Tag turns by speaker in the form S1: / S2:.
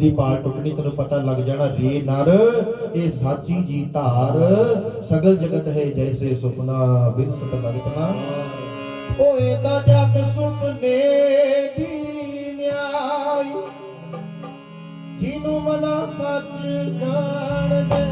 S1: ਦੀ ਪਾਲ ਟੁੱਟਣੀ, ਤੈਨੂੰ ਪਤਾ ਲੱਗ ਜਾਣਾ ਰੇ ਨਰ, ਇਹ ਸਾਚੀ ਜੀ ਧਾਰ। ਸਗਲ ਜਗਤ ਹੈ ਜੈਸੇ ਸੁਪਨਾ, ਬਿਨਸਤ ਲਗਤ ਨਾ। ਓਏ ਤਾਂ ਜਗ ਸੁਪਨੇ ਦੀ ਨਿਆਈ, ਜਿਹਨੂੰ ਮਨਾ ਸੱਚ ਜਾਣਦੇ